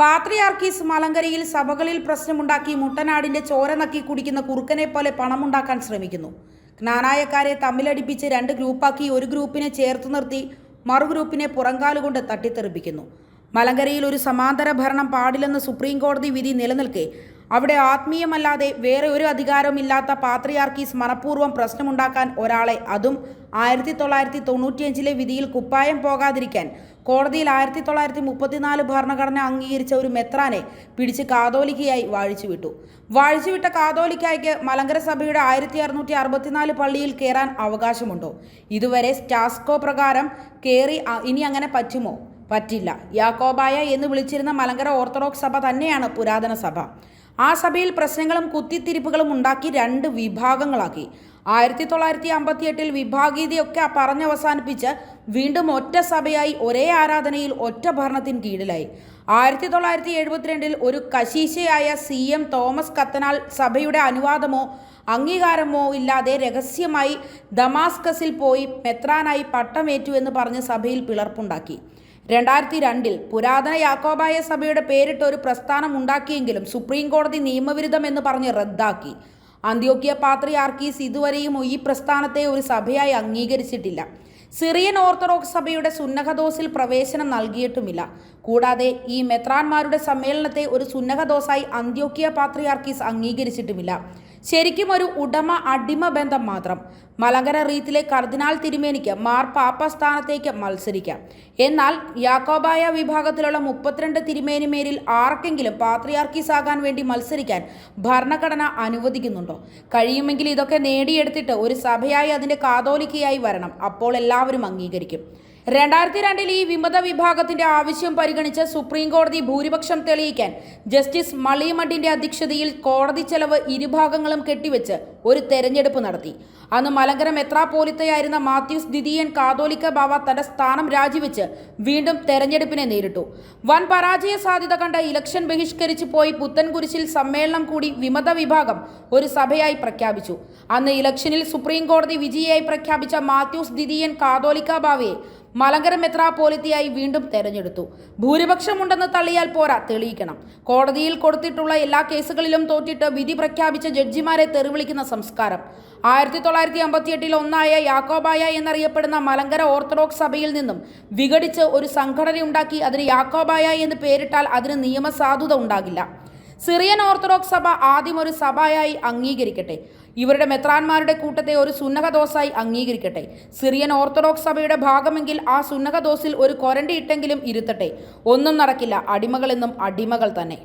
പാത്രിയാർക്കീസ് മലങ്കരയിൽ സഭകളിൽ പ്രശ്നമുണ്ടാക്കി മുട്ടനാടിന്റെ ചോര നക്കി കുടിക്കുന്ന കുറുക്കനെ പോലെ പണമുണ്ടാക്കാൻ ശ്രമിക്കുന്നു. ജ്ഞാനായക്കാരെ തമ്മിലടിപ്പിച്ച് രണ്ട് ഗ്രൂപ്പാക്കി ഒരു ഗ്രൂപ്പിനെ ചേർത്ത് നിർത്തി മറു ഗ്രൂപ്പിനെ പുറങ്കാലുകൊണ്ട് തട്ടിത്തെറിപ്പിക്കുന്നു. മലങ്കരയിൽ ഒരു സമാന്തര ഭരണം പാടില്ലെന്ന് സുപ്രീം കോടതി വിധി നിലനിൽക്കെ അവിടെ ആത്മീയമല്ലാതെ വേറെ ഒരു അധികാരമില്ലാത്ത പാത്രിയാർക്കീസ് മനഃപൂർവം പ്രശ്നമുണ്ടാക്കാൻ ഒരാളെ അതും ആയിരത്തി തൊള്ളായിരത്തി തൊണ്ണൂറ്റിയഞ്ചിലെ വിധിയിൽ കുപ്പായം പോകാതിരിക്കാൻ കോടതിയിൽ ആയിരത്തി തൊള്ളായിരത്തി മുപ്പത്തിനാല് ഭരണഘടന അംഗീകരിച്ച ഒരു മെത്രാനെ പിടിച്ച് കാതോലിക്കയായി വാഴിച്ചുവിട്ടു. വാഴിച്ചുവിട്ട കാതോലിക്കായ്ക്ക് മലങ്കര സഭയുടെ ആയിരത്തി അറുന്നൂറ്റി അറുപത്തിനാല് പള്ളിയിൽ കയറാൻ അവകാശമുണ്ടോ? ഇതുവരെ സ്റ്റാസ്കോ പ്രകാരം കയറി ഇനി അങ്ങനെ പറ്റുമോ? പറ്റില്ല. യാക്കോബായ എന്ന് വിളിച്ചിരുന്ന മലങ്കര ഓർത്തഡോക്സ് സഭ തന്നെയാണ് പുരാതന സഭ. ആ സഭയിൽ പ്രശ്നങ്ങളും കുത്തിത്തിരിപ്പുകളും ഉണ്ടാക്കി രണ്ട് വിഭാഗങ്ങളാക്കി. ആയിരത്തി തൊള്ളായിരത്തി അമ്പത്തി എട്ടിൽ വിഭാഗീയതയൊക്കെ പറഞ്ഞവസാനിപ്പിച്ച് വീണ്ടും ഒറ്റ സഭയായി ഒരേ ആരാധനയിൽ ഒറ്റ ഭരണത്തിന് കീഴിലായി. ആയിരത്തി തൊള്ളായിരത്തി എഴുപത്തിരണ്ടിൽ ഒരു കശീശയായ സി എം തോമസ് കത്തനാൽ സഭയുടെ അനുവാദമോ അംഗീകാരമോ ഇല്ലാതെ രഹസ്യമായി ദമാസ്കസിൽ പോയി മെത്രാനായി പട്ടമേറ്റു എന്ന് പറഞ്ഞ് സഭയിൽ പിളർപ്പുണ്ടാക്കി. രണ്ടായിരത്തി രണ്ടിൽ പുരാതന യാക്കോബായ സഭയുടെ പേരിട്ട് ഒരു പ്രസ്ഥാനം ഉണ്ടാക്കിയെങ്കിലും സുപ്രീം കോടതി നിയമവിരുദ്ധം എന്ന് പറഞ്ഞ് റദ്ദാക്കി. അന്ത്യോക്യ പാത്രിയാർക്കീസ് ഇതുവരെയും ഈ പ്രസ്ഥാനത്തെ ഒരു സഭയായി അംഗീകരിച്ചിട്ടില്ല. സിറിയൻ ഓർത്തഡോക്സ് സഭയുടെ സുന്നഹദോസിൽ പ്രവേശനം നൽകിയിട്ടുമില്ല. കൂടാതെ ഈ മെത്രാന്മാരുടെ സമ്മേളനത്തെ ഒരു സുന്നഹദോസായി അന്ത്യോക്യ പാത്രിയാർക്കീസ് അംഗീകരിച്ചിട്ടുമില്ല. ശരിക്കും ഒരു ഉടമ അടിമ ബന്ധം മാത്രം. മലങ്കര റീത്തിലെ കർദിനാൾ തിരുമേനിക്ക് മാർ പാപ്പ സ്ഥാനത്തേക്ക് മത്സരിക്കാം. എന്നാൽ യാക്കോബായ വിഭാഗത്തിലുള്ള മുപ്പത്തിരണ്ട് തിരുമേനിമേരിൽ ആർക്കെങ്കിലും പാത്രിയാർക്കീസ് ആകാൻ വേണ്ടി മത്സരിക്കാൻ ഭരണഘടന അനുവദിക്കുന്നുണ്ടോ? കഴിയുമെങ്കിൽ ഇതൊക്കെ നേടിയെടുത്തിട്ട് ഒരു സഭയായി അതിന്റെ കാതോലിക്കയായി വരണം. അപ്പോൾ എല്ലാവരും അംഗീകരിക്കും. രണ്ടായിരത്തി രണ്ടിൽ ഈ വിമത വിഭാഗത്തിന്റെ ആവശ്യം പരിഗണിച്ച് സുപ്രീം കോടതി ഭൂരിപക്ഷം തെളിയിക്കാൻ ജസ്റ്റിസ് മളിമഡിന്റെ അധ്യക്ഷതയിൽ കോടതി ചെലവ് ഇരുഭാഗങ്ങളും കെട്ടിവെച്ച് ഒരു തെരഞ്ഞെടുപ്പ് നടത്തി. അന്ന് മലങ്കര മെത്രാപോലിത്തയായിരുന്ന മാത്യൂസ് ദിദിയൻ കാതോലിക്ക ബാവ തന്റെ സ്ഥാനം രാജിവെച്ച് വീണ്ടും തെരഞ്ഞെടുപ്പിനെ നേരിട്ടു. വൻ പരാജയ സാധ്യത കണ്ട ഇലക്ഷൻ ബഹിഷ്കരിച്ചു പോയി പുത്തൻകുരിശിൽ സമ്മേളനം കൂടി വിമത വിഭാഗം ഒരു സഭയായി പ്രഖ്യാപിച്ചു. അന്ന് ഇലക്ഷനിൽ സുപ്രീം കോടതി വിജയിയായി പ്രഖ്യാപിച്ച മാത്യൂസ് ദിദിയൻ കാതോലിക്ക ബാവയെ മലങ്കര മെത്രാപോലിത്തയായി വീണ്ടും തെരഞ്ഞെടുത്തു. ഭൂരിപക്ഷമുണ്ടെന്ന് തള്ളിയാൽ പോരാ തെളിയിക്കണം. കോടതിയിൽ കൊടുത്തിട്ടുള്ള എല്ലാ കേസുകളിലും തോറ്റിട്ട് വിധി പ്രഖ്യാപിച്ച ജഡ്ജിമാരെ തെറിവിളിക്കുന്ന സംസ്കാരം. ആയിരത്തി തൊള്ളായിരത്തി അമ്പത്തിയെട്ടിൽ ഒന്നായ യാക്കോബായ എന്നറിയപ്പെടുന്ന മലങ്കര ഓർത്തഡോക്സ് സഭയിൽ നിന്നും വിഘടിച്ച് ഒരു സംഘടനയുണ്ടാക്കി അതിന് യാക്കോബായ എന്ന് പേരിട്ടാൽ അതിന് നിയമസാധുത ഉണ്ടാകില്ല. സിറിയൻ ഓർത്തഡോക്സ് സഭ ആദ്യം ഒരു സഭയായി അംഗീകരിക്കട്ടെ. ഇവരുടെ മെത്രാന്മാരുടെ കൂട്ടത്തെ ഒരു സുന്നഹദോസായി അംഗീകരിക്കട്ടെ. സിറിയൻ ഓർത്തഡോക്സ് സഭയുടെ ഭാഗമെങ്കിൽ ആ സുന്നഹദോസിൽ ഒരു കൊരണ്ടിയിട്ടെങ്കിലും ഇരുത്തട്ടെ. ഒന്നും നടക്കില്ല. അടിമകളെന്നും അടിമകൾ തന്നെ.